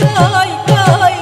தாய் தாய்